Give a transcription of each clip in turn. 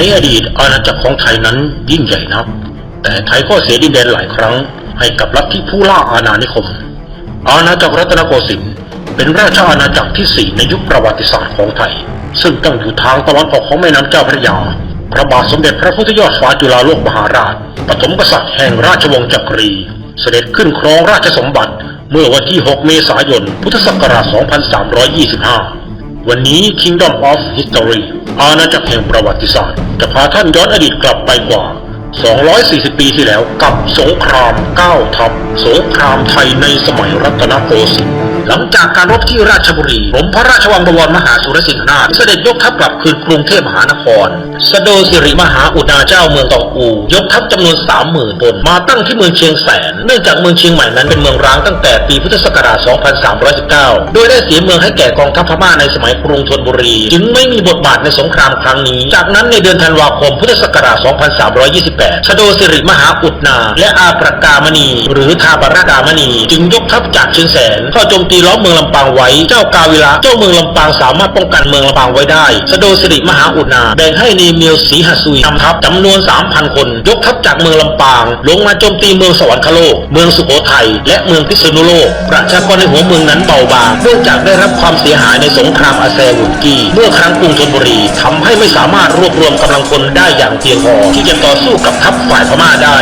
ในอดีตอาณาจักรของไทยนั้นยิ่งใหญ่นัก แต่ไทยก็เสียดินแดนหลายครั้ง ให้กับลัทธิผู้ล่าอาณานิคม อาณาจักรรัตนโกสินทร์เป็นราชอาณาจักรที่สี่ในยุคประวัติศาสตร์ของไทย ซึ่งตั้งอยู่ทางตะวันออกของแม่น้ำเจ้าพระยา พระบาทสมเด็จพระพุทธยอดฟ้าจุฬาโลกมหาราช ปฐมกษัตริย์แห่งราชวงศ์จักรี เสด็จขึ้นครองราชสมบัติ เมื่อวันที่ 6 เมษายน พุทธศักราช 2325 วันนี้ Kingdom of History อาณาจักรแห่งประวัติศาสตร์ จะพาท่านย้อนอดีตกลับไปกว่า 240 ปีที่แล้วกับสงครามก้าทัพ สงครามไทยในสมัยรัตนโกสินทร์ หลังจากการรบที่ราชบุรีผมพระราชวังบวรมหาสุรสิงหนาถเสด็จยกทัพกลับคืนกรุงเทพมหานคร สโดสิริมหาอุณาเจ้าเมืองตองอู ยกทัพจำนวน30,000คนมาตั้งที่เมืองเชียงแสน เนื่องจากเมืองเชียงใหม่นั้นเป็นเมืองร้างตั้งแต่ปีพุทธศักราช 2319 โดยได้เสียเมืองให้แก่กองทัพพม่าในสมัยกรุงธนบุรี จึงไม่มีบทบาทในสงครามครั้งนี้ จากนั้นในเดือนธันวาคมพุทธศักราช 2328 ชโดสิริมหาอุดนาและอาประกามณี หรือทาบรากามณี จึงยกทัพจากเชียงแสนเข้าโจมตีล้อมเมืองลำปางไว้ เจ้ากาวิระเจ้าเมืองลำปางสามารถป้องกันเมืองลำปางไว้ได้ชโดสิริมหาอุดนาแบ่งให้เนเมียวศรีหสุยนำทัพจำนวน 3,000 คน ยกทัพจากเมืองลำปาง ลงมาโจมตีเมืองสวรรคโลก เมืองสุโขทัยและเมืองพิษณุโลก ประชากรในหัวเมืองนั้นเบาบางเนื่องจากได้รับความเสียหายในสงครามอาแซวุนกีเมื่อครั้งกรุงธนบุรีทำให้ไม่สามารถรวบรวมกำลังพลได้อย่างเพียงพอที่จะต่อสู้กับทัพฝ่ายพม่าได้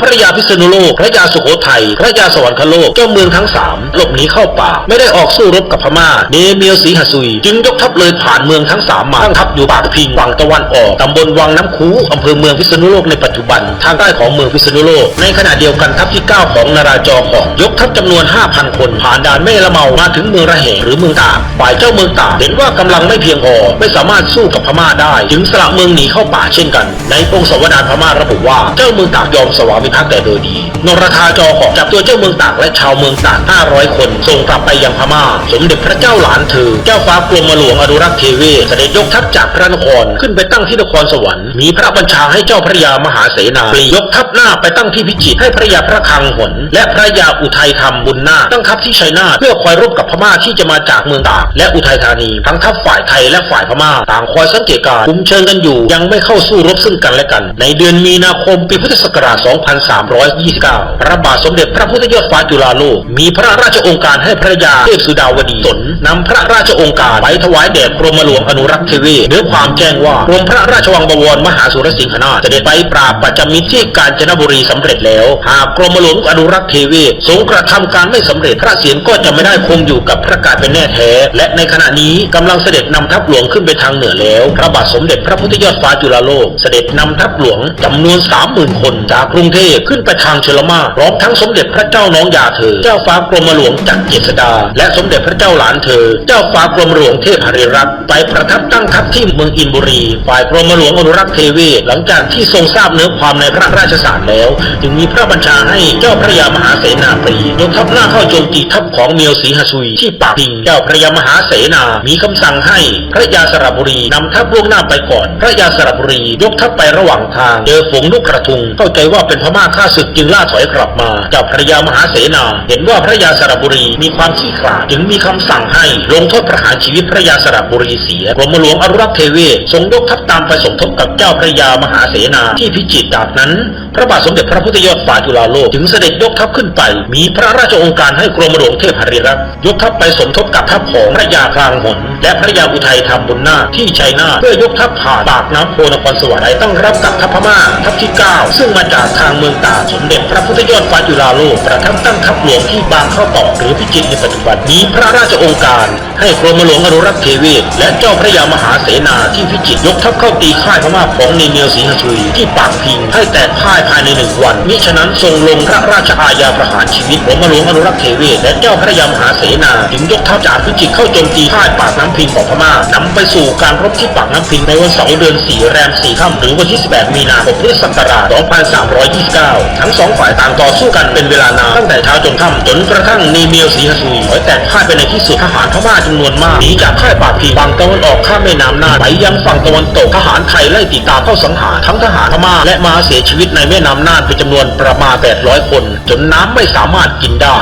พระยาพิษณุโลก พระยาสุโขทัย พระยาสวรรคโลก เจ้าเมืองทั้งสามหลบหนีเข้าป่า ไม่ได้ออกสู้รบกับพม่า เนเมียวศรีหสุย จึงยกทัพเลยผ่านเมืองทั้งสามมาตั้งทัพอยู่ปากพิงฝั่งตะวันออก ตำบลวังน้ำคูอำเภอเมืองพิษณุโลกในปัจจุบัน ทางใต้ของเมืองพิษณุโลก ในขณะเดียวกันทัพที่ 9 ของนาราจอของยกทัพจำนวน 5,000 คนผ่านด่านแม่ละเมามาถึงเมืองระเหงหรือเมืองตากฝ่ายเจ้าเมืองตากเห็นว่ากำลังไม่เพียงพอไม่สามารถสู้กับพม่าได้ จึงสละเมืองหนีเข้าป่าเช่นกัน ในพงศาวดารพม่าระบุว่าเจ้าเมืองตากยอมสวามิภักดิ์แต่โดยดีนรธาจอของจับตัวเจ้าเมืองตากและชาวเมืองตาก 500 คนส่งกลับไปยังพม่า สมเด็จพระเจ้าหลานเธอ เจ้าฟ้ากรมหลวงอนุรักษ์เทเวศเสด็จยกทัพจากพระนครขึ้นไปตั้งที่นครสวรรค์ มีพระบัญชาให้เจ้าพระยามหาเสนาปลียกทัพหน้าไปตั้งที่พิจิตรให้พระยาพระคังหนและพระยาอุทัยธรรมบุญนาตั้งทัพที่ชัยนาทเพื่อคอยรบกับพม่าที่จะมาจากเมืองตากและอุทัยธานี ทั้งทัพฝ่ายไทยและฝ่ายพม่า ต่างคอยสังเกตการคุมเชิงกันอยู่ ยังไม่เข้าสู้รบซึ่งกันและกัน ในเดือนมีนาคมปีพุทธศักราช2329 พระบาทสมเด็จพระพุทธยอดฟ้าจุฬาโลก มีพระราชองค์การให้พระยาเทพสุดาวดีสนนำพระราชองค์การไปถวายแด่กรมหลวงอนุรักษ์เทวศเนื้อความแจ้งว่ากรมพระราชวังบวรมหาสุรสิงหนาถเสด็จไปปราบปัจจมิตรที่กาญจนบุรีสำเร็จแล้ว หากกรมหลวงอนุรักษ์เทวศทรงกระทำการไม่สำเร็จพระเศียรก็จะไม่ได้คงอยู่กับพระกาศเป็นแน่แท้ และในขณะนี้กำลังเสด็จนำทัพหลวงขึ้นไปทางเหนือแล้ว พระบาทสมเด็จพระพุทธยอดฟ้าจุฬาโลก เสด็จนำทัพหลวงจำนวน30,000คนจากกรุงเทพขึ้นไปทางชลมาพร้อมทั้งสมเด็จพระเจ้าน้องยาเธอ เจ้าฟ้ากรมหลวงจักรเจษดา และสมเด็จพระเจ้าหลานเธอ เจ้าฟ้ากรมหลวงเทพหริรัตน์ไปประทับตั้งทัพที่เมืองอินบุรี ฝ่ายกรมหลวงอนุรักษ์เทเวศหลังจากที่ทรงทราบเนื้อความในพระราชสารแล้ว จึงมีพระบัญชาให้เจ้าพระยามหาเสนาปรียกทัพหน้าเข้าโจมตีทัพของเมียวศรีหสุยที่ปากพิงเจ้าพระยามหาเสนา มีคำสั่งให้พระยาสระบุรีนำทัพล่วงหน้าไปก่อน พระยาสระบุรียกทัพไประหว่างทางเจอฝูงนกกระทุงเข้าใจว่าเป็นพม่าฆ่าศึกจึงล่าถอยกลับมาเจ้าพระยามหาเสนา เห็นว่าพระยาสระบุรีมีความขี้ขลาดจึงมีคำสั่งให้ลงโทษประหารชีวิตพระยาสระบุรีเสียกรมหลวงอนุรักษ์เทเวศทรงยกทัพตามไปสมทบกับเจ้าพระยามหาเสนาที่พิจิตรจากนั้น พระบาทสมเด็จพระพุทธยอดฟ้าจุฬาโลกจึงเสด็จยกทัพขึ้นไป มีพระราชองค์การให้กรมหลวงเทพหริรัตน์ยกทัพไปสมทบกับทัพของพระยาคลางหนและพระยาอุทัยธรรมบุญนาที่ชัยนาเพื่อยกทัพผ่านปากน้ำโพนครสวรรค์ไปตั้งรับกับทัพพม่าทัพที่ 9 ซึ่งมาจากทางเมืองตาสมเด็จพระพุทธยอดฟ้าจุฬาโลกประทับตั้งทัพหลวงที่บางข้าวตอกหรือพิจิตรในปัจจุบันมีพระราชองค์การ ให้กรมหลวงอนุรักษ์เทเวศและเจ้าพระยามหาเสนาที่พิจิตรยกทัพเข้าตีค่ายพม่าของเนเมียวศรีหสุยที่ปากพิงให้แตกพ่ายภายในหนึ่งวัน มิฉะนั้นทรงลงพระราชอาญาประหารชีวิตกรมหลวงอนุรักษ์เทเวศและเจ้าพระยามหาเสนาจึงยกทัพจากพิจิตรเข้าโจมตีค่ายปากน้ำพิงของพม่านำไปสู่การรบที่ปากน้ำพิงในวันเสาร์เดือนสี่แรมสี่ค่ำหรือวันที่ 18 มีนาคมพุทธศักราช 2329 ทั้งสองฝ่ายต่างต่อสู้กันเป็นเวลานานตั้งแต่เช้าจนค่ำจนกระทั่งนีเมียวสีฮซุยถอยแตกพ่ายไปในที่สุดทหารพม่าจำนวนมากหนีจากค่ายปากพิงฝั่งตะวันออกข้ามแม่น้ำน่านไปยังฝั่งตะวันตกทหารไทยไล่ติดตามเข้าสังหารทั้งทหารพม่าและมาเสียชีวิตในแม่น้ำน่านเป็นจำนวนประมาณ 800 คน จนน้ำไม่สามารถกินได้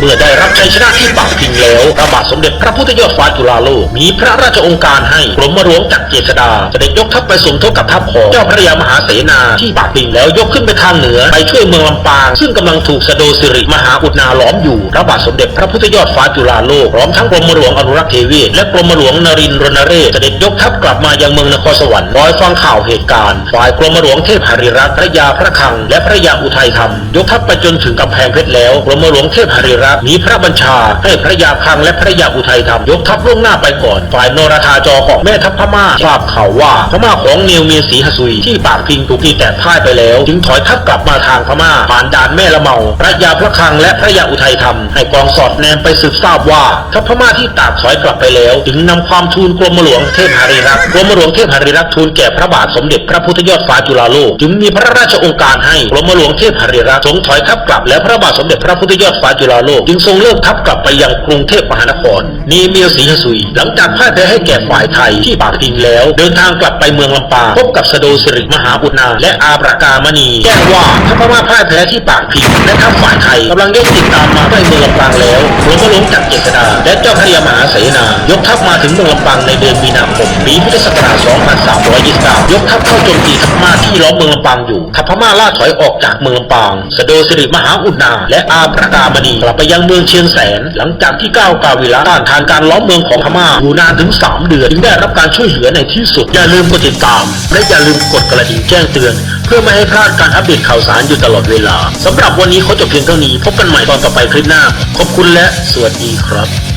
เมื่อได้รับชัยชนะที่ปากพิงแล้ว พระบาทสมเด็จพระพุทธยอดฟ้าจุฬาโลก มีพระราชองค์การให้กรมหลวงจักรเจษดาเสด็จยกทัพไปสมทบกับทัพของเจ้าพระยามหาเสนาที่ปากพิงแล้วยกขึ้นไปทางเหนือ ไปช่วยเมืองลำปาง ซึ่งกำลังถูกสะโดสิริมหาอุดนาล้อมอยู่ พระบาทสมเด็จพระพุทธยอดฟ้าจุฬาโลกพร้อมทั้งกรมหลวงอนุรักษ์เทวีและกรมหลวงนรินทร์รณเรศเสด็จยกทัพกลับมายังเมืองนครสวรรค์รอยฟังข่าวเหตุการณ์ ฝ่ายกรมหลวงเทพหริรัตน์พระยาพระคัง และพระยาอุทัยธรรม ยกทัพไปจนถึงกำแพงเพชรแล้วกรมหลวงเทพหริรัตน์มีพระบัญชาให้พระยาคังและพระยาอุทัยธรรมยกทัพล่วงหน้าไปก่อน ฝ่ายโนราธาจอของแม่ทัพพม่าทราบข่าวว่าพม่าของเนียวเมียสีหสุยที่ปากพิงถูกตีแตกพ่ายไปแล้ว จึงถอยทัพกลับมาทางพม่าผ่านด่านแม่ละเมา พระยาพระคังและพระยาอุทัยธรรมให้กองสอดแนมไปสืบทราบว่าทัพพม่าที่ตากถอยกลับไปแล้ว จึงนำความทูลกรมหลวงเทพหริรักษ์กรมหลวงเทพหริรักษ์ทูลแก่พระบาทสมเด็จพระพุทธยอดฟ้าจุฬาโลกจึงมีพระราชองค์การให้กรมหลวงเทพหริรักษ์ทรงถอยทัพกลับและพระบาทสมเด็จพระพุทธยอดฟ้าจุฬาโลกจึงทรงเลิกทัพกลับไปยังกรุงเทพมหานคร นีเมียวศรีหสุย หลังจากพ่ายแพ้ให้แก่ฝ่ายไทยที่ปากพิงแล้ว เดินทางกลับไปเมืองลำปางพบกับสโดสิริมหาอุดนา และอาประกามณี แจ้งว่าทัพพม่าพ่ายแพ้ที่ปากพิงและทัพฝ่ายไทยกำลังเร่งติดตามมาใกล้เมืองลำปางแล้วหลวงพ่อหลวงจักรเจษดา และเจ้าพระยามหาเสนายกทัพมาถึงเมืองลำปางในเดือนมีนาคมปีพุทธศักราช 2329 ยกทัพเข้าโจมตีทัพพม่าที่ล้อมเมืองลำปางอยู่ทัพพม่าล่าถอยออกจากเมืองลำปาง สโดสิริมหาอุดนาและอาประกามณีกลับไปยังเมืองเชียงแสน หลังจากที่ก้าวกาวิระต้านทานการล้อมเมืองของพม่าอยู่นานถึง 3 เดือน จึงได้รับการช่วยเหลือในที่สุด อย่าลืมกดติดตาม และอย่าลืมกดกระดิ่งแจ้งเตือน เพื่อไม่ให้พลาดการอัปเดตข่าวสารอยู่ตลอดเวลาสำหรับวันนี้เขาจบเพียงเท่านี้พบกันใหม่ตอนต่อไปคลิปหน้า ขอบคุณและสวัสดีครับ